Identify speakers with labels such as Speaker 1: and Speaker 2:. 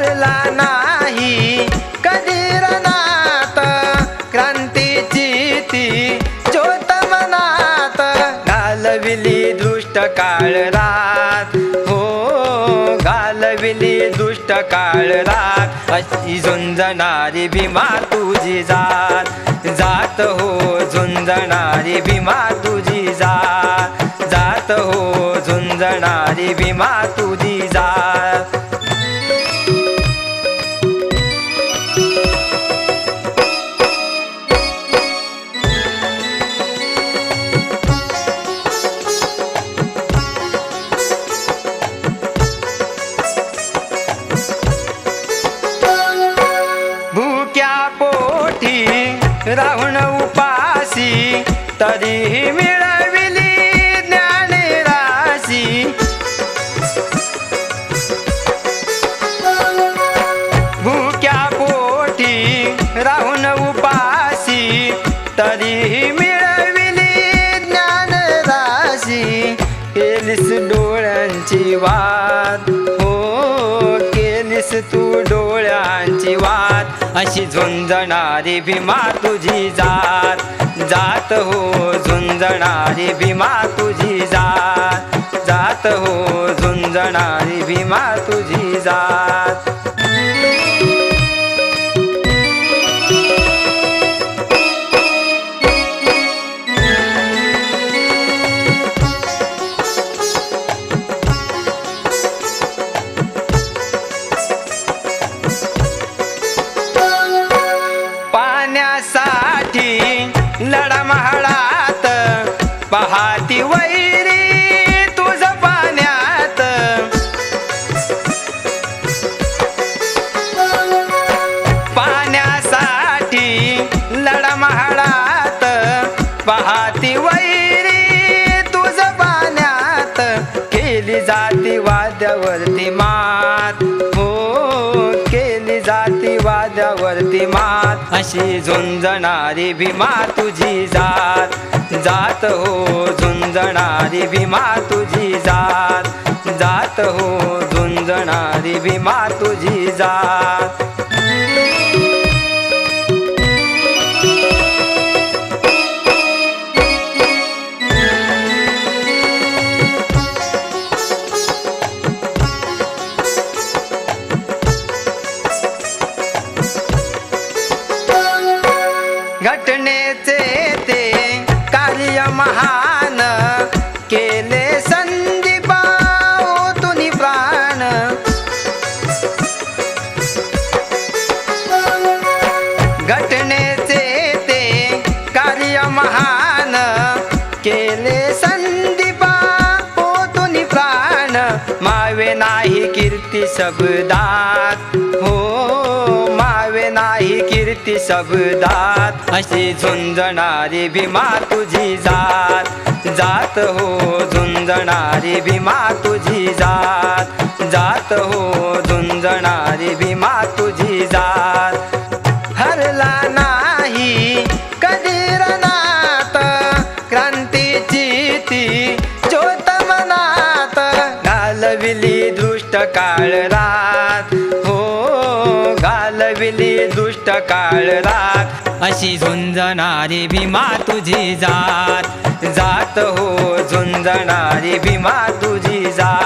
Speaker 1: ठरला नाही. कधी रनात क्रांतीची ती ज्योत मनात घालविली दुष्ट काळ रात. हो घालविली दुष्ट काळ रात. अशी झुंजणारी भीमा तुझी जात. जात हो झुंजणारी भीमा तुझी जात. जात हो झुंजणारी भीमा तुझी जात. Good night. अशी झुंजणारी भीमा तुझी जात. जात हो झुंजणारी भीमा तुझी जात. जात हो झुंजणारी भीमा तुझी जात. पहाती वैरी तुझ पाण्यात. पाण्यासाठी लढमहडात पहाती वैरी तुझ पाण्यात. केली जाती वाद्यावरती मा वाद्यावरती मात अशी झुंजणारी भीमा तुझी जात. जात हो झुंजणारी भीमा तुझी जात. जात हो झुंजणारी भीमा तुझी जात. महान केले संदीपा तुनी प्राण. घटनेचे ते कार्य महान केले संदीपा तुनी प्राण. मावे नाही कीर्ती शब्दात कीर्ती शब्दात. अशी. झुंजणारी भीमा तुझी जात. जात हो झुंजणारी भीमा तुझी जात. जात हो झुंजणारी भीमा तुझी जात. हरला नाही कधी रणात क्रांतीची ती ज्योत मनात. घालविली दृष्ट काळ रात. काळ रात. अशी झुंजणारी भीमा तुझी जात. जात हो झुंजणारी भीमा तुझी जात जात.